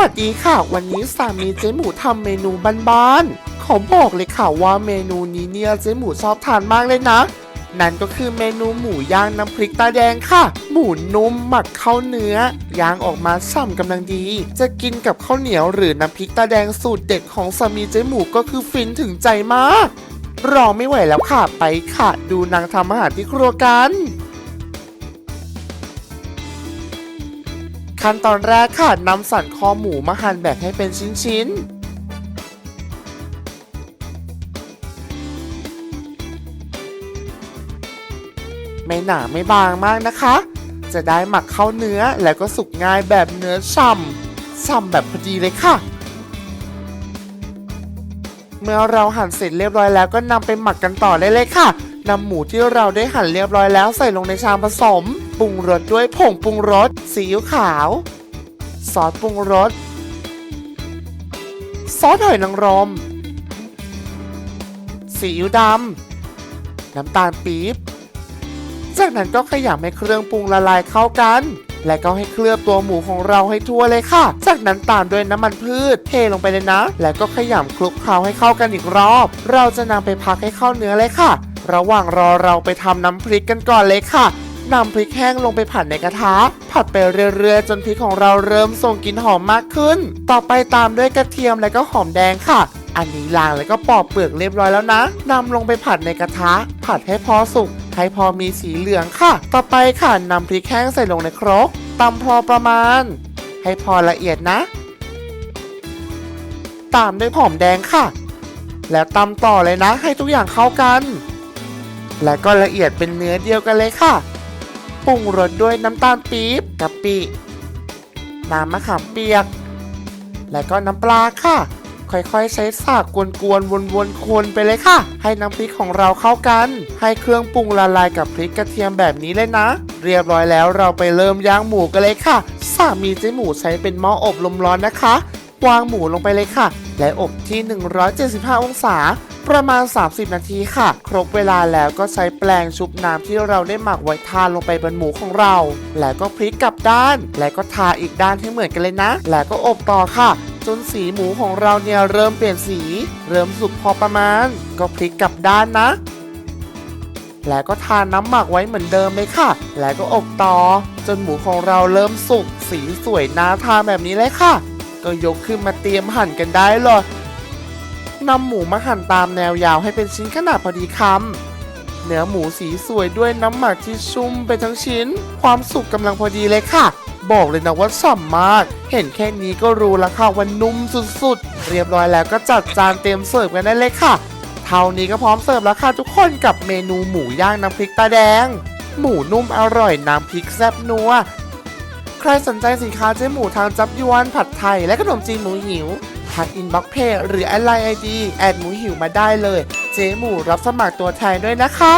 วัสดีค่ะ วันนี้สามีเจ๊หมูทำเมนูบ้านๆขอบอกเลยค่ะว่าเมนูนี้เนี่ยเจ๊หมูชอบทานมากเลยนะ นั่นก็คือเมนูหมูย่างน้ำพริกตาแดงค่ะ หมูนุ่มหมักข้าวเนื้อย่างออกมาฉ่ำกำลังดี จะกินกับข้าวเหนียวหรือน้ำพริกตาแดงสูตรเด็ดของสามีเจ๊หมูก็คือฟินถึงใจมาก รอไม่ไหวแล้วค่ะไปค่ะ ดูนางทำอาหารที่ครัวกัน ขั้นตอนแรกค่ะนำสันคอหมูมาหั่นแบ่งให้เป็นชิ้นๆไม่หนาไม่บางมากนะคะ จะได้หมักเข้าเนื้อแล้วก็สุกง่ายแบบเนื้อฉ่ำฉ่ำแบบพอดีเลยค่ะ เมื่อเราหั่นเสร็จเรียบร้อยแล้วก็นำไปหมักกันต่อได้เลยค่ะ นำหมูที่เราได้หั่นเรียบร้อยแล้วใส่ลงในชามผสม ปรุงรสด้วยผงปรุงรส ซีอิ๊วขาว ซอสปรุงรส ซอสหอยนางรม ซีอิ๊วดำ น้ำตาลปี๊บ จากนั้นก็ขยำให้เครื่องปรุงละลายเข้ากัน และก็ให้เคลือบตัวหมูของเราให้ทั่วเลยค่ะ จากนั้นตามด้วยน้ำมันพืช เทลงไปเลยนะ แล้วก็ขยำคลุกเคล้าให้เข้ากันอีกรอบ เราจะนำไปพักให้เข้าเนื้อเลยค่ะ ระหว่างรอเราไปทำน้ำพริกกันก่อนเลยค่ะนำพริกแห้งลงไปผัดในกระทะ ผัดไปเรื่อยๆ จนพริกของเราเริ่มส่งกลิ่นหอมมากขึ้น ต่อไปตามด้วยกระเทียมและก็หอมแดงค่ะ อันนี้ล้างแล้วก็ปอกเปลือกเรียบร้อยแล้วนะนำลงไปผัดในกระทะ ผัดให้พอสุกให้พอมีสีเหลืองค่ะ ต่อไปค่ะนำพริกแห้งใส่ลงในครกตำพอประมาณ ให้พอละเอียดนะ ตามด้วยหอมแดงค่ะ แล้วตำต่อเลยนะ ให้ทุกอย่างเข้ากัน และก็ละเอียดเป็นเนื้อเดียวกันเลยค่ะ ปรุงรสด้วยน้ำตาลปี๊บกะปิ น้ำมะขามเปียก และก็น้ำปลาค่ะ ค่อยๆใช้สากกวนๆวนๆคนไปเลยค่ะ ให้น้ำพริกของเราเข้ากัน ให้เครื่องปรุงละลายกับพริกกระเทียมแบบนี้เลยนะ เรียบร้อยแล้วเราไปเริ่มย่างหมูกันเลยค่ะ สามีเจ๊หมูใช้เป็นหม้ออบลมร้อนนะคะ วางหมูลงไปเลยค่ะ และอบที่ 175 องศา ประมาณ 30 นาทีค่ะ ครบเวลาแล้วก็ใช้แปลงชุบน้ำที่เราได้หมักไว้ทาลงไปบนหมูของเรา แล้วก็พลิกกลับด้าน แล้วก็ทาอีกด้านให้เหมือนกันเลยนะ แล้วก็อบต่อค่ะจนสีหมูของเราเนี่ยเริ่มเปลี่ยนสี เริ่มสุกพอประมาณ ก็พลิกกลับด้านนะ แล้วก็ทาน้ำหมักไว้เหมือนเดิมเลยค่ะ แล้วก็อบต่อ จนหมูของเราเริ่มสุกสีสวยน่าทานแบบนี้เลยค่ะ ก็ยกขึ้นมาเตรียมหั่นกันได้เลย นำหมูมาหั่นตามแนวยาวให้เป็นชิ้นขนาดพอดีคำเนื้อหมูสีสวยด้วยน้ำหมักที่ชุ่มไปทั้งชิ้น ความสุกกำลังพอดีเลยค่ะ บอกเลยนะว่าฉ่ำมาก เห็นแค่นี้ก็รู้แล้วค่ะว่านุ่มสุดๆ เรียบร้อยแล้วก็จัดจานเตรียมเสิร์ฟกันได้เลยค่ะ เท่านี้ก็พร้อมเสิร์ฟแล้วค่ะทุกคนกับเมนูหมูย่างน้ำพริกตาแดง หมูนุ่มอร่อยน้ำพริกแซ่บนัวใครสนใจสินค้าเจ๊หมูทางจับยวนผัดไทยและขนมจีนหมูหิว ทักอินบ็อกเพจหรือแอดไลน์ไอดีแอดหมูหิวมาได้เลย เจ๊หมูรับสมัครตัวแทนด้วยนะคะ